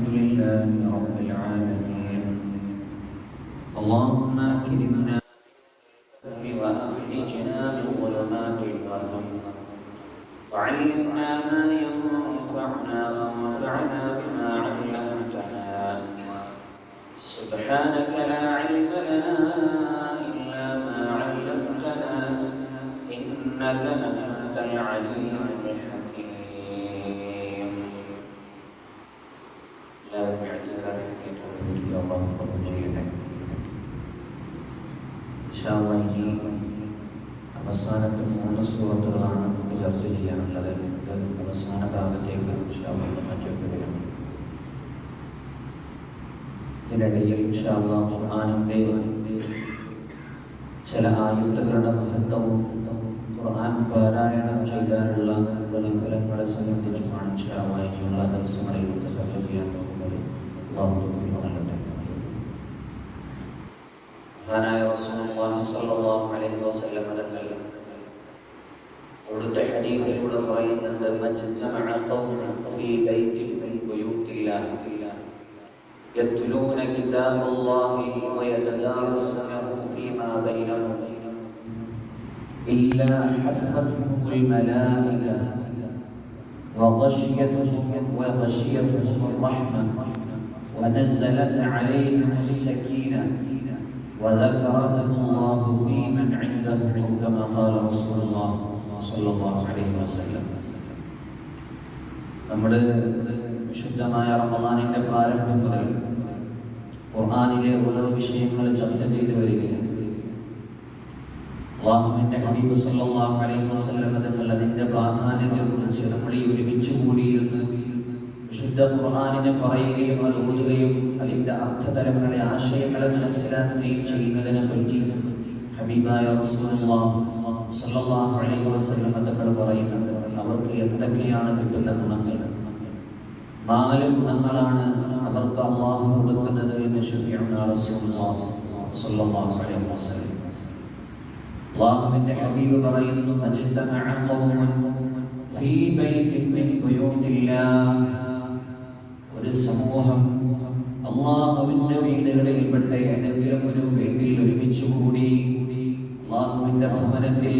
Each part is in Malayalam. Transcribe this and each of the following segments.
الحمد لله رب العالمين. اللهم أكرمنا وأخرجنا من ظلمات الوهم وعلمنا ما ينفعنا وانفعنا بما علمتنا. سبحانك لا علم لنا إلا ما علمتنا. إنك أنت العليم. മൂന്ന് സൂറത്തുകളാണ് നമുക്ക് ചർച്ച ചെയ്യാനുള്ളത്. ഇത് അവസാന ഭാഗത്തേക്ക് ഇൻഷാല്ലാ മറ്റൊക്കെ വരും ഇതിനിടയിൽ ഖുർആാനിന്റെ ചില ആയുധങ്ങളുടെ മഹത്വവും ഖുർആൻ പാരായണം ചെയ്താലുള്ള പ്രതിഫലങ്ങളെ സംബന്ധിച്ചുമാണ് ഇൻഷാല്ലാ ഇനിയുള്ള ദിവസങ്ങളിൽ ചർച്ച ചെയ്യാൻ പോകുന്നത് മഹാനായ റസൂലുള്ളാഹി സ്വല്ലല്ലാഹു അലൈഹി വസല്ലം തങ്ങൾ അവിടുത്തെ ഹദീസിലൂടെ പറയുന്നുണ്ട് മജ്തമഅ ഖൗമുൻ ഫീ ബൈത്തിൻ മിൻ ബുയൂത്തില്ലാഹി يتلون كتاب الله ويتدارسونه فيما بينهم إلا حفتهم الملائكة وغشيتهم وغشيتهم الرحمة ونزلت عليهم السكينة وذكرهم الله في من عنده كما قال رسول الله അലൈഹി വസല്ലം. നമ്മുടെ വിശുദ്ധമായ റമദാനിന്റെ പ്രാരംഭം മുതൽ ഖുർആാനിലെ ഓരോ വിഷയങ്ങൾ ചർച്ച ചെയ്തു വരികയാണ്. അള്ളാഹുവിന്റെ ഹബീബ് സല്ലല്ലാഹു അലൈഹി വസല്ലം അതിന്റെ പ്രാധാന്യത്തെക്കുറിച്ച് നമ്മൾ ഈ ഒരുമിച്ച് കൂടിയിരുന്ന് വിശുദ്ധ ഖുർആാനിനെ പറയുകയും അത് ഓതുകയും അതിന്റെ അർത്ഥതലങ്ങളെ ആശയങ്ങളെ മനസ്സിലാക്കുകയും ചെയ്യുന്നതിനെ പറ്റി ഹബീബായ റസൂലുള്ളാഹി സല്ലല്ലാഹു അലൈഹി വസല്ലം തങ്ങൾ പറയുന്നത് അവർക്ക് എന്തൊക്കെയാണ് കിട്ടുന്ന ഗുണങ്ങൾ? നാല് ഗുണങ്ങളാണ് അവർക്ക് അള്ളാഹു കൊടുക്കുന്നത് എന്ന് അള്ളാഹുവിന്റെ ഹബീബ് പറയുന്നു ഒരു സമൂഹം അള്ളാഹുവിന്റെ വീടുകളിൽപ്പെട്ട ഏതെങ്കിലും ഒരു വീട്ടിൽ ഒരുമിച്ച് കൂടി അള്ളാഹുവിന്റെ ഭവനത്തിൽ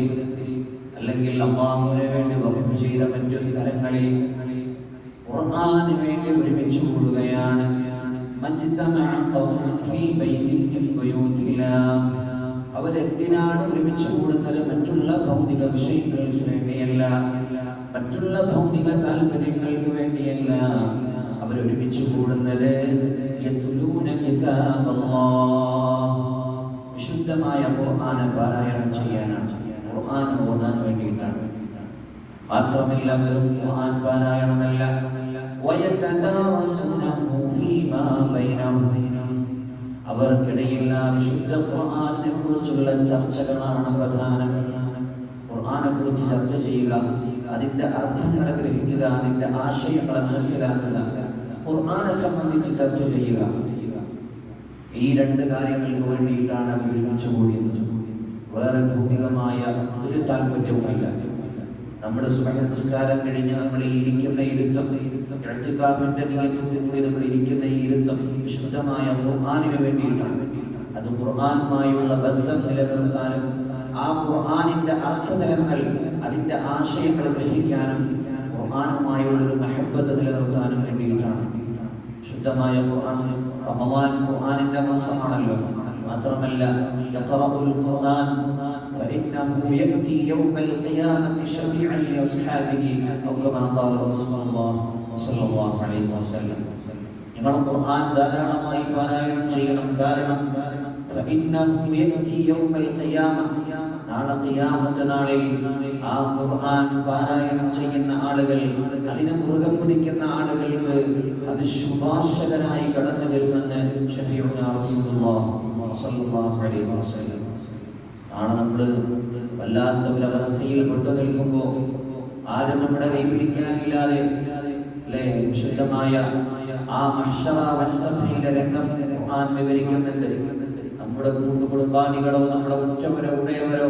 അല്ലെങ്കിൽ അള്ളാഹുവിന് വേണ്ടി വഖഫ് ചെയ്ത മറ്റു സ്ഥലങ്ങളിൽ ഖുർആന് വേണ്ടി ഒരുമിച്ച് കൂടുകയാണ്. അവരെന്തിനാണ് ഒരുമിച്ച് കൂടുന്നത്? മറ്റുള്ള ഭൗതിക വിഷയങ്ങൾക്ക് വേണ്ടിയല്ല. മറ്റുള്ള ഭൗതിക താല്പര്യങ്ങൾക്ക് വേണ്ടിയല്ല അവരൊരുമിച്ച് കൂടുന്നത്. യത്ലൂന കിതാബല്ലാഹ് വിശുദ്ധമായ ഖുർആന പാരായണം ചെയ്യാനാണ്. ഖുർആൻ ഓതാൻ വേണ്ടിയിട്ടാണ്. മാത്രമല്ല വെറും ഖുർആൻ പാരായണമല്ല. അവർക്കിടയിൽ ആ വിശുദ്ധ ഖുർആാനെ കുറിച്ചുള്ള ചർച്ചകളാണ് പ്രധാനം. ഖുർആനെ കുറിച്ച് ചർച്ച ചെയ്യുക അതിന്റെ അർത്ഥങ്ങളെ ഗ്രഹിക്കുക അതിന്റെ ആശയങ്ങളെ മനസ്സിലാക്കുക ഖുർആനെ സംബന്ധിച്ച് ചർച്ച ചെയ്യുക. ഈ രണ്ട് കാര്യങ്ങൾക്ക് വേണ്ടിയിട്ടാണ് അവർ ഒരുമിച്ച് കൂടിയത് വേറെ ഭൗതികമായ ഒരു താല്പര്യവുമില്ല. നമ്മുടെ സുഖനമസ്കാരം കഴിഞ്ഞ് നമ്മൾ ഇരിക്കുന്ന ഇരുത്തം ഇഴത്തിക്കാഫിന്റെ നിയമത്തോടുകൂടി നമ്മൾ ഇരിക്കുന്ന ഈ ഇരുത്തം വിശുദ്ധമായ ഖുർആാനിന് വേണ്ടിയിട്ടാണ്. അത് ഖുർആാനുമായുള്ള ബന്ധം നിലനിർത്താനും ആ ഖുർആാനിന്റെ അർത്ഥതലങ്ങൾ അതിന്റെ ആശയങ്ങൾ ഗ്രഹിക്കാനും ഖുർആാനുമായുള്ള ഒരു മഹബത്ത് നിലനിർത്താനും വേണ്ടിയിട്ടാണ്. ശുദ്ധമായ ഖുർആൻ റമളാൻ ഖുർആനിന്റെ മാസമാണല്ലോ മാത്രമല്ല യഖറഉൽ ഖുർആൻ فإنه يأتي يوم القيامة شفيعا لأصحابه أو كما قال رسول الله صلى الله عليه وسلم നിങ്ങൾ ഖുർആൻ ധാരാളമായി പാരായണം ചെയ്യണം കാരണം فإنه يأتي يوم القيامة നാളെ ഖിയാമത്ത് നാളിൽ ആ ഖുർആൻ പാരായണം ചെയ്യുന്ന ആളുകൾ അതിനെ മുറുകെ പിടിക്കുന്ന ആളുകൾക്ക് അത് ശുപാർശകനായി കടന്നു വരുമെന്ന് നാളെ നമ്മൾ വല്ലാത്ത ഒരവസ്ഥയിൽ പെട്ടു നിൽക്കുമ്പോൾ ആരും നമ്മുടെ കൈ പിടിക്കാനില്ലാതെ അല്ലേ? വിശുദ്ധമായ ആ മഹ്ശറ വൻസഭയിലെ രംഗം ഖുർആൻ വിവരിക്കുന്നുണ്ട്. നമ്മുടെ കൂട്ടു കുടുംബാനികളോ നമ്മുടെ ഉച്ചവരോ ഉടയവരോ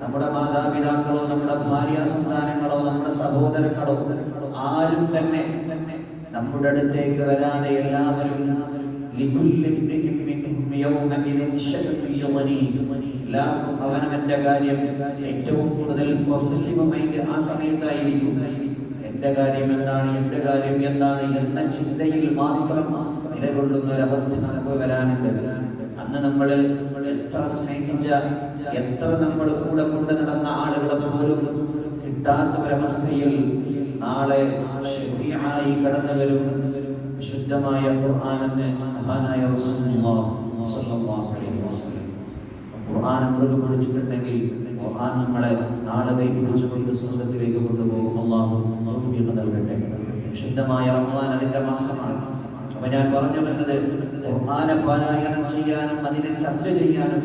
നമ്മുടെ മാതാപിതാക്കളോ നമ്മുടെ ഭാര്യ സന്താനങ്ങളോ നമ്മുടെ സഹോദരങ്ങളോ ആരും തന്നെ നമ്മുടെ അടുത്തേക്ക് വരാതെ എല്ലാവരും എല്ലാവർക്കും അവനവന്റെ കാര്യം ഏറ്റവും കൂടുതൽ പോസിറ്റീവ് മൈൻഡ് ആ സമയത്തായിരിക്കും. എന്റെ കാര്യം എന്താണ് എന്റെ കാര്യം എന്താണ് എന്ന ചിന്തയിൽ മാത്രം നിലകൊള്ളുന്ന ഒരവസ്ഥ നമുക്ക് വരാനുണ്ട്. അന്ന് നമ്മൾ എത്ര സ്നേഹിച്ച എത്ര നമ്മൾ കൂടെ കൊണ്ട് നടന്ന ആളുകളെ പോലും കിട്ടാത്ത ഒരവസ്ഥയിൽ നാളെ ഷഫീആയി കടന്നു വരും വിശുദ്ധമായ ഖുർആനെന്ന് മഹാനായ ഖുർആൻ മുറുകെ പിടിച്ചിട്ടുണ്ടെങ്കിൽ ഖുർആൻ നമ്മളെ നാളെ കൈ പിടിച്ചുകൊണ്ട് സ്വർഗത്തിലേക്ക് കൊണ്ടുപോകും. അള്ളാഹു നൽകട്ടെ. വിശുദ്ധമായ റമദാൻ അതിന്റെ മാസമാണ്. അപ്പൊ ഞാൻ പറഞ്ഞു വന്നത് ഖുർആനെ പാരായണം ചെയ്യാനും അതിനെ ചർച്ച ചെയ്യാനും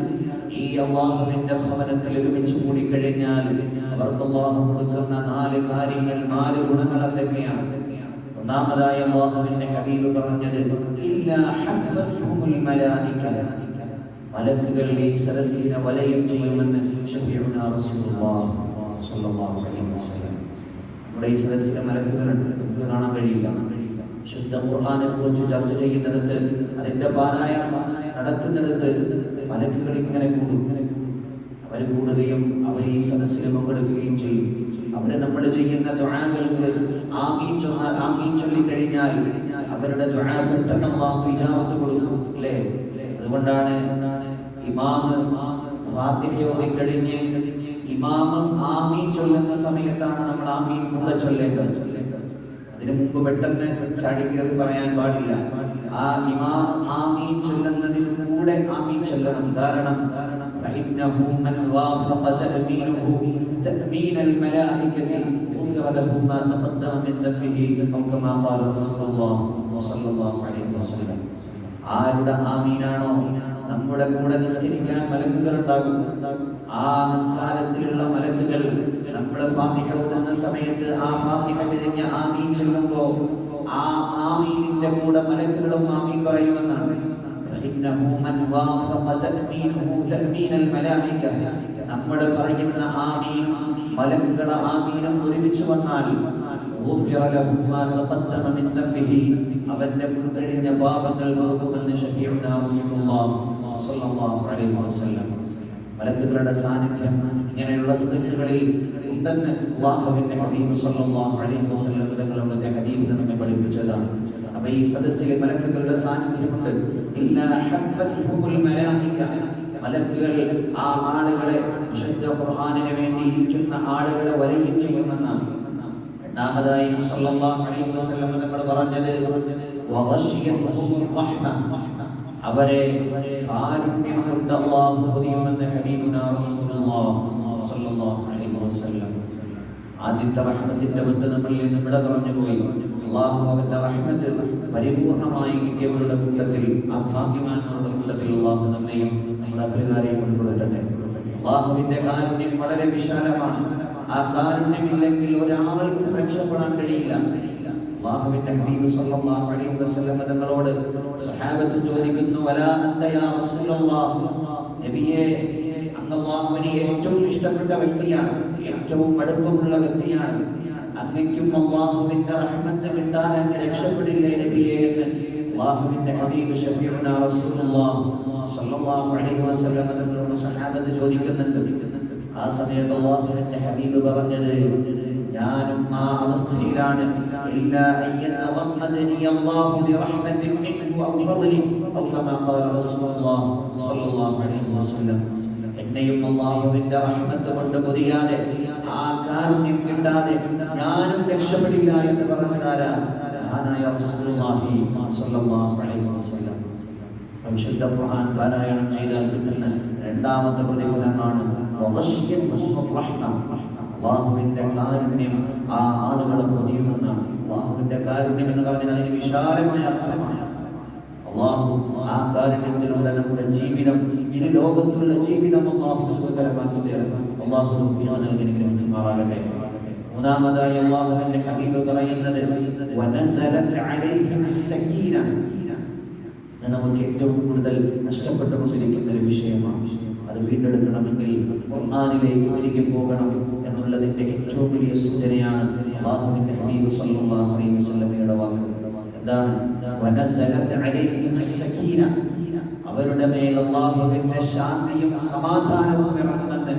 ഈ അള്ളാഹുവിന്റെ ഭവനത്തിൽ ഒരുമിച്ച് കൂടിക്കഴിഞ്ഞാൽ അവർക്ക് അള്ളാഹു കൊടുക്കുന്ന നാല് കാര്യങ്ങൾ നാല് ഗുണങ്ങൾ എന്തൊക്കെയാണ്? ഒന്നാമതായ അള്ളാഹുവിന്റെ ഹബീബ് പറഞ്ഞത് മലക്കുകൾ ഈ സരസ്സിനെ വലയം ചെയ്യുമെന്ന് നമ്മുടെ ഈ സദസ്സിലെ മലക്കുകളുണ്ട്. നമുക്ക് കാണാൻ കഴിയില്ല. ശുദ്ധ ഖുർആനെ കുറിച്ച് ചർച്ച ചെയ്യുന്നിടത്ത് അതിന്റെ പാരായണം നടക്കുന്നിടത്ത് മലക്കുകൾ ഇങ്ങനെ കൂടും. അവർ കൂടുകയും അവർ ഈ സദസ്സിനെ പങ്കെടുക്കുകയും ചെയ്യും. അവരെ നമ്മൾ ചെയ്യുന്ന ദുആകൾക്ക് ആമീൻ ചൊന്നാൽ ആമീൻ ചൊല്ലി കഴിഞ്ഞാൽ അവരുടെ ദുആ പെട്ടെന്ന് അല്ലാഹു ഇജാബത്ത് കൊടുക്കും അല്ലേ? അതുകൊണ്ടാണ് ഇമാമ് ഫാത്തിഹ ഓതി കഴിഞ്ഞ് ഇമാമ് ആമീൻ ചൊല്ലുന്ന സമയത്താണ് നമ്മൾ ആമീൻ കൂടെ ചൊല്ലേണ്ടത്. അതിനു മുമ്പ് പെട്ടെന്ന് ചാടി കയറി പറയാൻ പാടില്ല ആ ഇമാം ആമീൻ ചൊല്ലുന്നതിൽ കൂടെ ആമീൻ ചൊല്ലണം കാരണം فإنه من وافق تأمينه تأمين الملائكة غفر له ما تقدم من ذنبه أو كما قال رسول الله صلى الله عليه وسلم ആരുടെ ആമീനാണോ നമ്മുടെ കൂടെ നിസ്കരിക്കാൻ മലക്കുകൾ ഉണ്ടാകും ആ നിസ്കാരത്തിലുള്ള മലക്കുകൾ നമ്മൾ ഫാത്തിഹ ഓതുന്ന സമയത്ത് ആ ഫാത്തിഹ കഴിഞ്ഞ് ആമീൻ ചൊല്ലുമ്പോ ആ ആമീനിന്റെ കൂടെ മലക്കുകളും ആമീൻ പറയുമെന്നാണ്. നമ്മുടെ പറയുന്ന ആമീനും മലക്കുകളെ ആമീനും ഒരുമിച്ച് വന്നാൽ അവന്റെ മുൻകഴിഞ്ഞ പാപങ്ങൾ പോകുമെന്ന് ഷഫീഉ നാമസിക്കുന്നു മലക്കുകളുടെ സാന്നിധ്യം ഇങ്ങനെയുള്ള സദസ്സുകളിൽ ഉണ്ടെന്ന് അള്ളാഹുവിന്റെ ഹബീബ് സല്ലല്ലാഹു അലൈഹി വസല്ലം തങ്ങളുടെ ഹദീസിൽ നമ്മെ പഠിപ്പിച്ചതാണ്. അപ്പൊ ഈ സദസ്സിലെ മലക്കുകളുടെ സാന്നിധ്യമുണ്ട്. ഇല്ലാ ഹഫ്ഫത്ഹുമുൽ മലായിക. മലക്കുകൾ ആ ആളുകളെ വിശുദ്ധ ഖുർആനിന് വേണ്ടി ഇരിക്കുന്ന ആളുകളെ വലയം ചെയ്യുമെന്നാണ്. രണ്ടാമതായി സല്ലല്ലാഹു അലൈഹി വസല്ലം നമ്മൾ പറഞ്ഞത് വഗശിയത്തുഹുർ റഹ്മ. അവരെ കാരുണ്യം കൊണ്ട് അല്ലാഹു പൊതിയുമെന്ന് ഹബീബുനാ റസൂലുള്ളാഹി സല്ലല്ലാഹു അലൈഹി വസല്ലം. ആദ്യത്തെ റഹ്മത്തിന്റെ ബന്ധം നമ്മളിൽ നിന്ന് ഇവിടെ പറഞ്ഞു പോയി. അള്ളാഹു അവന്റെ റഹ്മത്ത് പരിപൂർണമായി കിട്ടിയവരുടെ കൂട്ടത്തിൽ ആ ഭാഗ്യമാന്മാരുടെ കൂട്ടത്തിൽ അള്ളാഹു നമ്മയും നമ്മുടെ അഹലുകാരെയും ഉൾപ്പെടുത്തട്ടെ അള്ളാഹുവിന്റെ കാരുണ്യം വളരെ വിശാലമാണ്. ആ കാരുണ്യമില്ലെങ്കിൽ ഒരാൾക്ക് രക്ഷപ്പെടാൻ കഴിയില്ല. അള്ളാഹുവിന്റെ ഹബീബ് സല്ലല്ലാഹു അലൈഹി വസല്ലം തങ്ങളോട് സഹാബത്ത് ചോദിക്കുന്നു വലാ അന്ത യാ റസൂലല്ലാഹ്? നബിയേ അങ്ങ് അള്ളാഹുവിനെ ഏറ്റവും ഇഷ്ടപ്പെട്ട വ്യക്തിയാണ് ഏറ്റവും അടുപ്പമുള്ള വ്യക്തിയാണ്. അങ്ങയ്ക്കും അള്ളാഹുവിന്റെ റഹ്മത്ത് കിട്ടാൻ അങ്ങ് രക്ഷപ്പെടില്ലേ നബിയെ എന്ന് അള്ളാഹുവിന്റെ ഹബീബ് ഷഫീഉനാ റസൂലുള്ളാഹി സ്വല്ലല്ലാഹു അലൈഹി വസല്ലം തങ്ങളോട് സഹാബത്ത് ചോദിക്കുന്നുണ്ട്. ആ സമയത്ത് അള്ളാഹുവിന്റെ ഹബീബ് പറഞ്ഞത് ഞാനും ആ അവസ്ഥയിലാണ്. ഇല്ലാ അൻ യതഗമ്മദനി അല്ലാഹു ബിറഹ്മത്തിൻ മിൻഹു ഔ ഫദ്ലിൻ ഔ കമാ ഖാല റസൂലുള്ളാഹി സ്വല്ലല്ലാഹു അലൈഹി വസല്ലം. എന്നെയും അള്ളാഹുവിന്റെ റഹ്മത്ത് ആ കാരുണ്യം കിട്ടാതെ ഞാനും രക്ഷപ്പെടില്ല എന്ന് പറഞ്ഞതാരാ മഹാനായ റസൂലുള്ളാഹി സ്വല്ലല്ലാഹു അലൈഹി വസല്ലം. പരിശുദ്ധ ഖുർആൻ പാരായണം ചെയ്താൽ കിട്ടുന്ന രണ്ടാമത്തെ പ്രതിഫലമാണ് റഹ്മ. അള്ളാഹുവിന്റെ കാരുണ്യം ആ ആളുകളെ പൊതിയുമെന്നാണ്. അള്ളാഹുവിന്റെ കാരുണ്യം എന്ന് പറഞ്ഞാൽ അതിന് വിശാലമായ അർത്ഥമാണ്. അള്ളാഹു ആ കാരുണ്യത്തിലൂടെ നമ്മുടെ ജീവിതം ഇനി ലോകത്തുള്ള ജീവിതം അള്ളാഹു സുഖകരമാക്കി തരും. അള്ളാഹു നൽകി അനുഗ്രഹിക്കുമാറാകട്ടെ. മൂന്നാമതായി അള്ളാഹുവിന്റെ ഹബീബ് പറയുന്നത് നമുക്ക് ഏറ്റവും കൂടുതൽ നഷ്ടപ്പെട്ടുകൊണ്ടിരിക്കുന്ന ഒരു വിഷയമാണ്. അത് വീണ്ടെടുക്കണമെങ്കിൽ ഖുർആനിലേക്ക് തിരികെ പോകണം. എന്നുള്ളതിന്റെ ഏറ്റവും വലിയ സൂചനയാണ് അള്ളാഹുവിന്റെ ഹബീബ് സല്ലല്ലാഹു അലൈഹി വസല്ലമയുടെ വാക്ക്. എന്താണ്? വനസലത്ത് അലൈഹിം സകീന അവരുടെ മേൽ അള്ളാഹുവിന്റെ ശാന്തിയും സമാധാനവും ഇറങ്ങുന്നുണ്ട്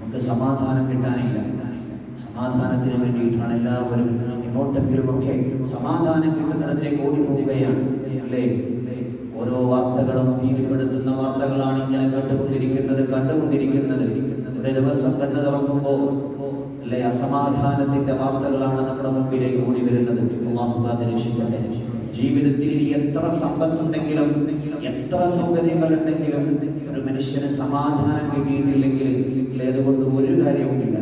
നമുക്ക് സമാധാനം കിട്ടാനില്ല. സമാധാനത്തിന് വേണ്ടിയിട്ടാണ് എല്ലാവരും എങ്ങോട്ടെങ്കിലുമൊക്കെ സമാധാനം കിട്ടുന്നിടത്തേക്ക് ഓടി പോവുകയാണ് അല്ലേ? ഓരോ വാർത്തകളും ഭീതിപ്പെടുത്തുന്ന വാർത്തകളാണ് ഇങ്ങനെ കേട്ടുകൊണ്ടിരിക്കുന്നത് കണ്ടുകൊണ്ടിരിക്കുന്നത്. ഒരു ദിവസം കണ്ടു തുറക്കുമ്പോൾ അല്ലെ അസമാധാനത്തിന്റെ വാർത്തകളാണ് നമ്മുടെ മുമ്പിലേക്ക് ഓടി വരുന്നത് രക്ഷിക്കട്ടെ. ജീവിതത്തിൽ ഇനി എത്ര സമ്പത്തുണ്ടെങ്കിലും എത്ര സൗകര്യങ്ങളുണ്ടെങ്കിലും ഒരു മനുഷ്യന് സമാധാനം കിട്ടിയിട്ടില്ലെങ്കിൽ അതുകൊണ്ട് ഒരു കാര്യവുമില്ല.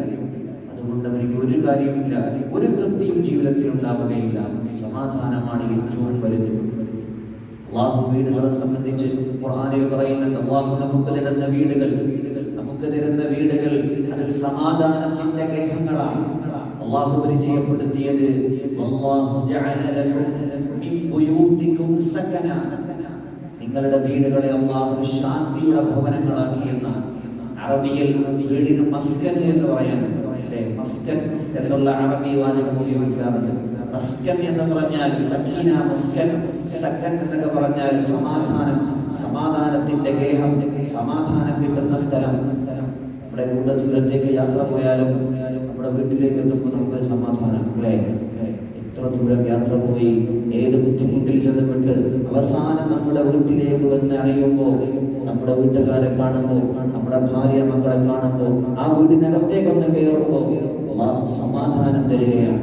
അതുകൊണ്ട് അവർക്ക് ഒരു കാര്യവുമില്ല. ഒരു തൃപ്തിയും ജീവിതത്തിൽ ഉണ്ടാവുകയില്ല. സമാധാനമാണ് ഏറ്റവും വലുത്. അള്ളാഹു വീടുകളെ സംബന്ധിച്ച് ഖുർആനിൽ പറയുന്നുണ്ട് അള്ളാഹു നമുക്ക് തരുന്ന വീടുകൾ നമുക്ക് തരുന്ന വീടുകൾ അത് സമാധാനത്തിന്റെ ഗ്രഹങ്ങളാണ്. അള്ളാഹു പരിചയപ്പെടുത്തിയത് നിങ്ങളുടെ വീടുകളെ അള്ളാഹു ശാന്തിയുടെ ഭവനങ്ങളാക്കി എന്നാണ്. അറബിയിൽ വീടിന് മസ്കൻ എന്ന് പറയാൻ മസ്കൻ എന്നുള്ള അറബി വാചകം ഉപയോഗിക്കാറുണ്ട്. മസ്കൻ എന്ന് പറഞ്ഞാൽ സക്കീന മസ്കൻ സക്കൻ എന്നൊക്കെ പറഞ്ഞാൽ സമാധാനം സമാധാനത്തിന്റെ ഗേഹം സമാധാനം കിട്ടുന്ന സ്ഥലം. നമ്മുടെ കൂടുതൽ ദൂരത്തേക്ക് യാത്ര പോയാലും നമ്മുടെ വീട്ടിലേക്ക് എത്തുമ്പോൾ നമുക്കൊരു സമാധാനം അല്ലേ? എത്ര ദൂരം യാത്ര പോയി ഏത് ബുദ്ധിമുട്ടിൽ ചെന്നുകൊണ്ട് അവസാനം നമ്മുടെ വീട്ടിലേക്ക് തന്നെ അറിയുമ്പോൾ നമ്മുടെ വീട്ടുകാരെ കാണുമ്പോൾ നമ്മുടെ ഭാര്യ മക്കളെ കാണുമ്പോൾ ആ വീടിനകത്തേക്ക് ഒന്ന് കയറുമ്പോൾ സമാധാനം തരികയാണ്.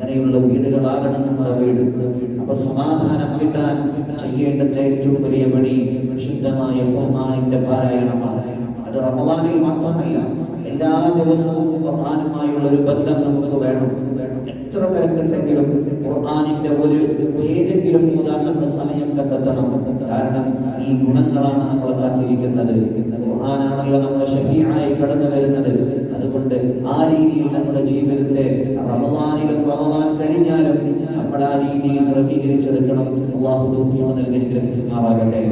അങ്ങനെയുള്ള വീടുകളാകണം നമ്മുടെ വീട് അപ്പൊ സമാധാനം കിട്ടാൻ ചെയ്യേണ്ട ഏറ്റവും വലിയ പണി ശുദ്ധമായ ഖുർആനിന്റെ പാരായണമാണ്. അത് റമദാനിൽ മാത്രമല്ല എല്ലാ ദിവസവും അവസാനമായുള്ള ഒരു ബന്ധം നമുക്ക് വേണം. എത്ര തിരക്കുണ്ടെങ്കിലും ഖുർആാനിന്റെ ഒരു പേജെങ്കിലും ഓതാൻ നമ്മുടെ സമയം കണ്ടെത്തണം. കാരണം ഈ ഗുണങ്ങളാണ് നമ്മൾ കാത്തിരിക്കുന്നത്. ഖുർആാനാണല്ലോ നമ്മുടെ ഷഫീആയി കടന്നു വരുന്നത് നമ്മുടെ ജീവിതത്തെ റമദാനിലും റമദാൻ കഴിഞ്ഞാലും നമ്മൾ ആ രീതിയിൽ ക്രമീകരിച്ചെടുക്കണം. അള്ളാഹു തൗഫീഖ് നൽകി അനുഗ്രഹിക്കുമാറാകട്ടെ.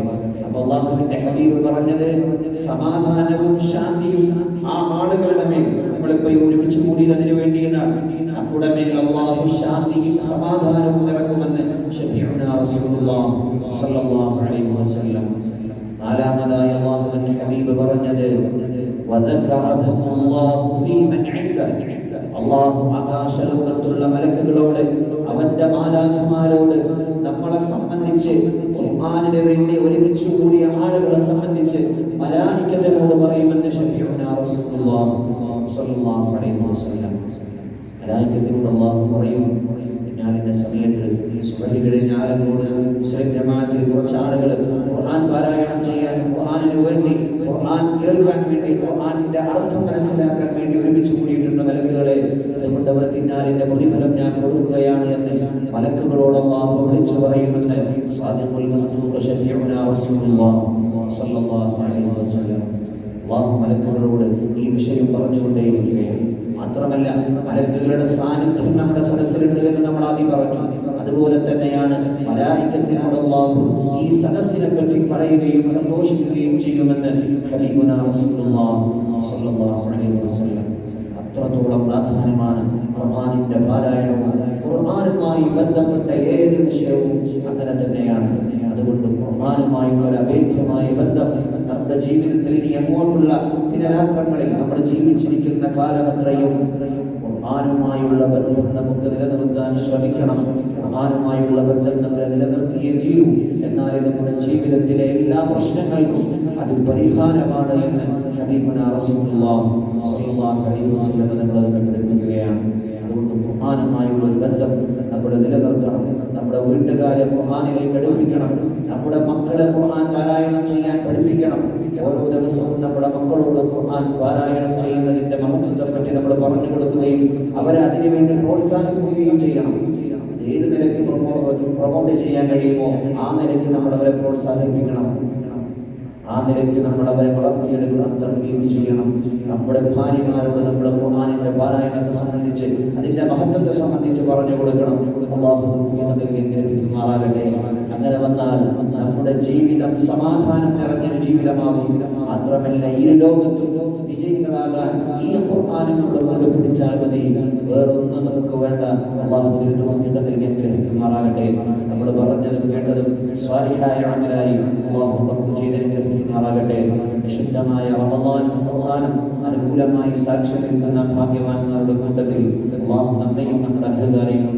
പറഞ്ഞത് സമാധാനവും ശാന്തിയും ആ ആളുകളുടെ മേൽ. നമ്മളിപ്പോ ഒരുമിച്ച് കൂടിയത് അതിനു വേണ്ടിയിട്ടാണ് നമ്മുടെ അള്ളാഹു ശാന്തിയും സമാധാനവും ഇറക്കുമെന്ന് നാലാമതായി അള്ളാഹുവിന്റെ ഹബീബ് പറഞ്ഞത് അള്ളാഹു ആകാശലോകത്തുള്ള മലക്കുകളോട് അവന്റെ മാലാഖമാരോട് നമ്മളെ സംബന്ധിച്ച് ഖുർആനിന് വേണ്ടി ഒരുമിച്ച് കൂടിയ ആളുകളെ സംബന്ധിച്ച് മലായിക്കത്തിനോട് പറയുമെന്ന് വസല്ലം മലായിക്കത്തിനോട് അള്ളാഹു പറയും ഞാനിന്റെ സമയത്ത് സുബഹി കഴിഞ്ഞാൽ ആളുകളോട് മുസ്ലിം ജമാഅത്തിൽ കുറച്ച് ആളുകൾ ഖുർആൻ പാരായണം ചെയ്യാൻ ഖുർആനിന് വേണ്ടി ഖുർആൻ കേൾക്കാൻ വേണ്ടി ഖുർആനിന്റെ അർത്ഥം മനസ്സിലാക്കാൻ വേണ്ടി ഒരുമിച്ച് കൂടിയിട്ടുണ്ട് മലക്കുകളെ. അതുകൊണ്ട് അവർ തിന്നാലിന്റെ പ്രതിഫലം ഞാൻ കൊടുക്കുകയാണ് എന്ന് മലക്കുകളോട് അള്ളാഹു വിളിച്ചു പറയുന്നുണ്ട്. സാദിഖുൽ മസ്ദൂഖ് ഷഫീഉനാ റസൂലുള്ളാഹി സ്വല്ലല്ലാഹു അലൈഹി വസല്ലം. അള്ളാഹു മലക്കുകളോട് ഈ വിഷയം പറഞ്ഞുകൊണ്ടേയിരിക്കുകയാണ് മാത്രമല്ല മലക്കുകളുടെ സാന്നിധ്യം നമ്മുടെ സദസ്സിലുണ്ട് എന്ന് നമ്മൾ ആദ്യം പറഞ്ഞു. അതുപോലെ തന്നെയാണ് മലായിക്കത്തിനോട് ഈ സദസ്സിനെ പറ്റി പറയുകയും സന്തോഷിക്കുകയും ചെയ്യുമെന്ന് അത്രത്തോളം പ്രാധാന്യമാണ് ഖുർആാനിന്റെ പാരായണവും ഖുർആാനുമായി ബന്ധപ്പെട്ട ഏത് വിഷയവും അങ്ങനെ തന്നെയാണ്. അതുകൊണ്ട് ഖുർആാനുമായുള്ള അഭേദ്യമായ ബന്ധം നമ്മുടെ ജീവിതത്തിൽ ഇനി അങ്ങോട്ടുള്ള ദിനരാത്രങ്ങളിൽ നമ്മൾ ജീവിച്ചിരിക്കുന്ന കാലം കാലമത്രയും ആരുമായുള്ള ബന്ധം നമുക്ക് നിലനിർത്താൻ ശ്രമിക്കണം. ആരുമായുള്ള ബന്ധം നമ്മൾ നിലനിർത്തിയേ തീരൂ. എന്നാലേ നമ്മുടെ ജീവിതത്തിലെ എല്ലാ പ്രശ്നങ്ങൾക്കും അത് പരിഹാരമാണ് എന്ന് ഹബീബുനാ റസൂലുള്ളാഹി അലൈഹി വസല്ലം അതുകൊണ്ട് ബന്ധം നമ്മുടെ വീട്ടുകാരെ ഖുർആാനിലേക്ക് അടുപ്പിക്കണം. നമ്മുടെ മക്കളെ ഖുർആൻ പാരായണം ചെയ്യാൻ പഠിപ്പിക്കണം. ഓരോ ദിവസവും നമ്മുടെ മക്കളോട് ഖുർആൻ പാരായണം ചെയ്യുന്നതിന്റെ മഹത്വത്തെ പറ്റി നമ്മൾ പറഞ്ഞു കൊടുക്കുകയും അവരെ അതിനുവേണ്ടി പ്രോത്സാഹിപ്പിക്കുകയും ചെയ്യണം. ഏത് നിലയ്ക്ക് പ്രൊമോട്ട് ചെയ്യാൻ കഴിയുമോ ആ നിലയ്ക്ക് നമ്മൾ അവരെ പ്രോത്സാഹിപ്പിക്കണം. ആ നിലയ്ക്ക് നമ്മൾ അവരെ വളർത്തിയെടുക്കണം തർബീത് ചെയ്യണം. നമ്മുടെ ഭാര്യമാരോട് നമ്മുടെ ഖുർആാനിന്റെ പാരായണത്തെ സംബന്ധിച്ച് അതിന്റെ മഹത്വത്തെ സംബന്ധിച്ച് പറഞ്ഞു കൊടുക്കണം. അനുഗ്രഹിക്കുമാറാകട്ടെ അങ്ങനെ വന്നാൽ നമ്മുടെ ജീവിതം സമാധാനം നിറഞ്ഞൊരു ജീവിതമാകും. മാത്രമല്ല ഈ ലോകത്തും വിജയ വിജയികളാകാൻ ഈ ഖുർആാനും നമ്മൾ പിടിച്ചാൽ മതി. വേറൊന്നും നമുക്ക് വേണ്ട. അള്ളാഹു ഒരു നൽകി അനുഗ്രഹിക്കുമാറാകട്ടെ നമ്മൾ പറഞ്ഞതും കേട്ടതും സ്വാലിഹായ അമലായി അള്ളാഹു ചെയ്ത് അനുഗ്രഹിക്കുമാറാകട്ടെ വിശുദ്ധമായ റമദാനും അനുകൂലമായി സാക്ഷ്യം നിൽക്കുന്ന ഭാഗ്യവാന്മാരുടെ കൂട്ടത്തിൽ അള്ളാഹു നമ്മയും നമ്മുടെ അഹലുകാരെയും